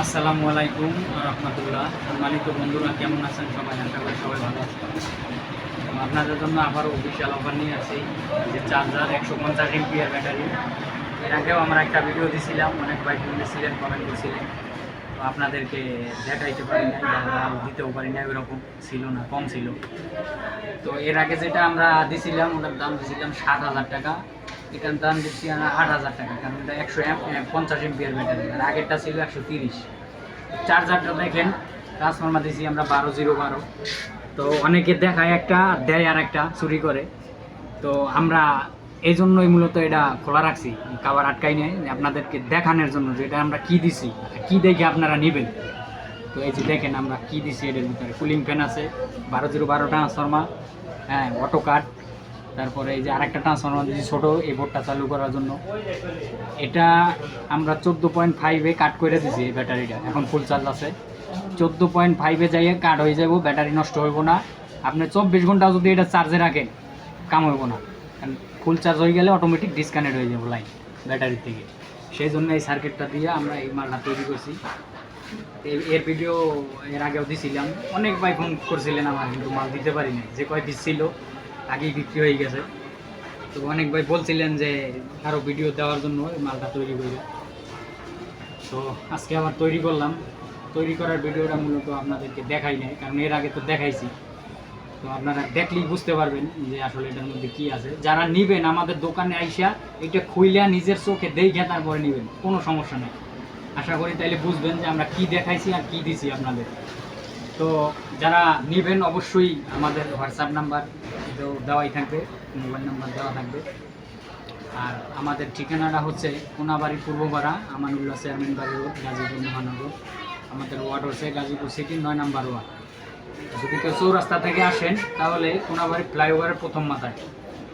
আসসালামু আলাইকুম, রহমতুল্লাহ। সম্মানিত বন্ধুরা, কেমন আছেন সবাই? আশা করি সবাই ভালো আছেন। আপনাদের জন্য আবার অফিসিয়াল অফার নিয়ে আসি যে চার্জার একশো পঞ্চাশ এমপিআর ব্যাটারি এর আগেও আমরা একটা ভিডিও দিয়েছিলাম অনেক বাইক দিয়েছিলেন কমেন্ট করছিলেন। আপনাদেরকে দেখাইতে পারি না বা দিতেও পারি না এরকম ছিল না, কম ছিল। তো এর আগে যেটা আমরা দিছিলাম, ওটার দাম দিছিলাম সাত হাজার টাকা। এটার দাম দিচ্ছি আমরা আট হাজার টাকা, কারণ এটা একশো পঞ্চাশ এমপিআর ব্যাটারি। আর আগেরটা ছিল একশো তিরিশ। চার্জারটা দেখেন ট্রান্সফর্মার দিছি আমরা বারো জিরো বারো। তো অনেকে দেখায় একটা, দেয় আর একটা, চুরি করে। তো আমরা এই জন্যই মূলত এটা খোলা রাখছি, কাবার আটকাই নেই, আপনাদেরকে দেখানোর জন্য যে এটা আমরা কি দিছি, কি দেখে আপনারা নেবেন। তো এই যে দেখেন আমরা কি দিছি এটার ভিতরে। কুলিং ফ্যান আছে, বারো জিরো বারো ট্রান্সফর্মার হ্যাঁ অটো কাট তারপরে এই যে আরেকটা ট্রান্সফর্মার দিয়েছি ছোটো, এই বোর্ডটা চালু করার জন্য। এটা আমরা চোদ্দ পয়েন্ট ফাইভে কাট করে দিছি এই ব্যাটারিটা। এখন ফুল চার্জ আছে। চোদ্দ পয়েন্ট ফাইভে যাইয়ে কাট হয়ে যাব ব্যাটারি নষ্ট হইব না। আপনি চব্বিশ ঘণ্টা যদি এটা চার্জে রাখেন, কাম হইব না। ফুল চার্জ হয়ে গেলে অটোমেটিক ডিসকানেক্ট হয়ে যাব লাইন ব্যাটারি থেকে। সেই জন্য এই সার্কিটটা দিয়ে আমরা এই মালটা তৈরি করছি। এর- ভিডিও এর আগেও দিছিলাম। অনেক ভাই ফোন করছিলেন আমার, কিন্তু মাল দিতে পারি না যে কয় পিস ছিল, আগেই বিক্রি হয়ে গেছে। তো অনেক ভাই বলছিলেন যে আরও ভিডিও দেওয়ার জন্য মালটা তৈরি করে তো আজকে আবার তৈরি করলাম। তৈরি করার ভিডিওটা মূলত আপনাদেরকে দেখাই নাই, কারণ এর আগে তো দেখাইছি। তো আপনারা দেখলেই বুঝতে পারবেন যে আসলে এটার মধ্যে কি আছে। যারা নিবেন, আমাদের দোকানে আইসা এটা খুইলা নিজের চোখে দেখে তারপরে নেবেন, কোনো সমস্যা নেই। আশা করি তাইলে বুঝবেন যে আমরা কি দেখাইছি আর কি দিছি আপনাদের। তো যারা নেবেন, অবশ্যই আমাদের হোয়াটসঅ্যাপ নাম্বার দেওয়াই থাকবে, মোবাইল নাম্বার দেওয়া থাকবে। আর আমাদের ঠিকানাটা হচ্ছে কোনাবাড়ি পূর্বপাড়া, আমানুল্লাহ চেয়ারম্যান বাড়ি রোড গাজীপুর মহানগর। আমাদের ওয়ার্ড হচ্ছে গাজীপুর সিটি, নয় নাম্বার ওয়ার্ড। যদি কেউ চৌরাস্তা থেকে আসেন, তাহলে কোনাবাড়ি ফ্লাইওভারের প্রথম মাথায়।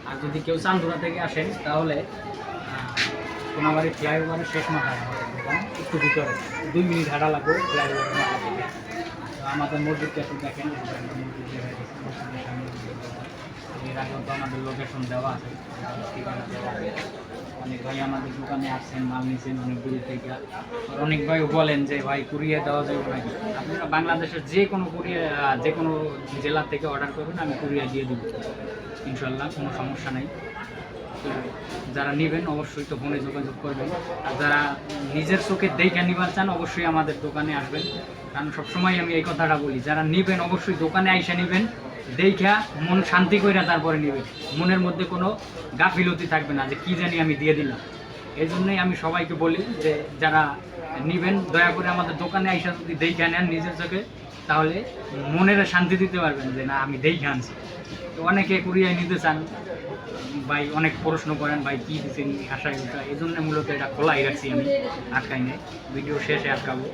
আর যদি কেউ চান্দুরা থেকে আসেন, তাহলে কোনাবাড়ি ফ্লাইওভারের শেষ মাথায়। একটু ভিতরে। দুই মিনিট হাঁটা লাগবে ফ্লাইওভারের মাথা থেকে। আমাদের মসজিদটা একটু দেখেন। আগেও তো আমাদের লোকেশন দেওয়া আছে। অনেক ভাই আমাদের দোকানে অনেক থেকে। অনেক ভাই বলেন যে, ভাই, কুরিয়ার দেওয়া যাবে নাকি? আপনারা বাংলাদেশের যে কোনো কুরিয়ার যে কোনো জেলা থেকে অর্ডার করবেন, আমি কুরিয়ার দিয়ে দেবো। ইনশাল্লাহ কোনো সমস্যা নেই। যারা নেবেন, অবশ্যই তো ফোনে যোগাযোগ করবেন। আর যারা নিজের চোখে দেখে নিবার চান, অবশ্যই আমাদের দোকানে আসবেন। কারণ সবসময় আমি এই কথাটা বলি, যারা নেবেন, অবশ্যই দোকানে আইসা নেবেন। দেখা মন শান্তি কইরা তারপরে নেবেন মনের মধ্যে কোনো গাফিলতি থাকবে না যে কি জানি আমি দিয়ে দিলাম। এই জন্যই আমি সবাইকে বলি যে যারা নেবেন, দয়া করে আমাদের দোকানে আইসা যদি দেখে নেন নিজের চোখে, তাহলে মনের শান্তি দিতে পারবেন যে না, আমি দেখে আনছি। তো অনেকে কুড়িয়ে নিতে চান, ভাই অনেক প্রশ্ন করেন, ভাই কী দিচ্ছেন আশায় এই জন্য মূলত এটা খোলাই রাখছি আমি, আটকাই নেই। ভিডিও শেষে আটকাবো।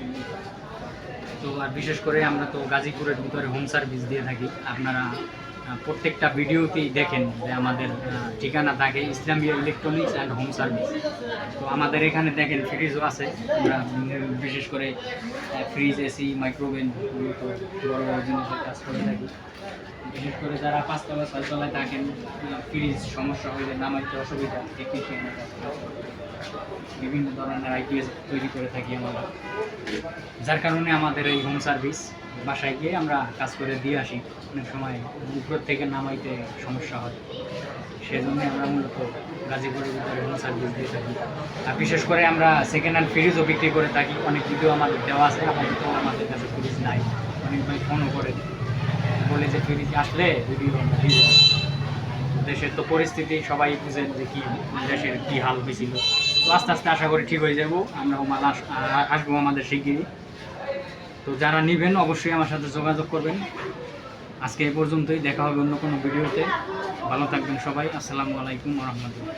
তো আর বিশেষ করে আমরা তো গাজীপুরের ভিতরে হোম সার্ভিস দিয়ে থাকি। আপনারা প্রত্যেকটা ভিডিওতেই দেখেন যে আমাদের ঠিকানা থাকে Islamia electronics and home service তো আমাদের এখানে দেখেন ফ্রিজও আছে। আমরা বিশেষ করে ফ্রিজ এসি মাইক্রোওভেন মূলত বড় বড় জিনিসের কাজ করে থাকি। বিশেষ করে যারা পাঁচতলা ছয়তলায় থাকেন ফ্রিজ সমস্যা হলে নামাইতে অসুবিধা টেকনিশিয়ানের কাছে। বিভিন্ন ধরনের আইপিএস তৈরি করে থাকি আমরা। যার কারণে আমাদের এই হোম সার্ভিস বাসায় গিয়ে আমরা কাজ করে দিয়ে আসি। অনেক সময় উপর থেকে নামাইতে সমস্যা হয়। সেজন্য আমরা মূলত গাজীপুরের ভিতরে হোম সার্ভিস দিয়ে থাকি। আর বিশেষ করে আমরা সেকেন্ড হ্যান্ড ফ্রিজও বিক্রি করে থাকি। অনেক ভিডিও আমাদের দেওয়া আছে। আপাতত আমাদের কাছে ফ্রিজ নাই। অনেক ভাই ফোনও করে। বলে যে ফ্রিজ আসলে ভিডিও আমরা দিয়ে। দেশের তো পরিস্থিতি, সবাই বুঝেন যে কি দেশের কি হাল হয়েছিল। তো আস্তে আস্তে আশা করি ঠিক হয়ে যাব। আমরা মাল আসব আমাদের শিগগিরই। তো যারা নেবেন, অবশ্যই আমার সাথে যোগাযোগ করবেন। আজকে এ পর্যন্তই, দেখা হবে অন্য কোনো ভিডিওতে। ভালো থাকবেন সবাই। আসসালামু আলাইকুম রহমতুল্লাহ।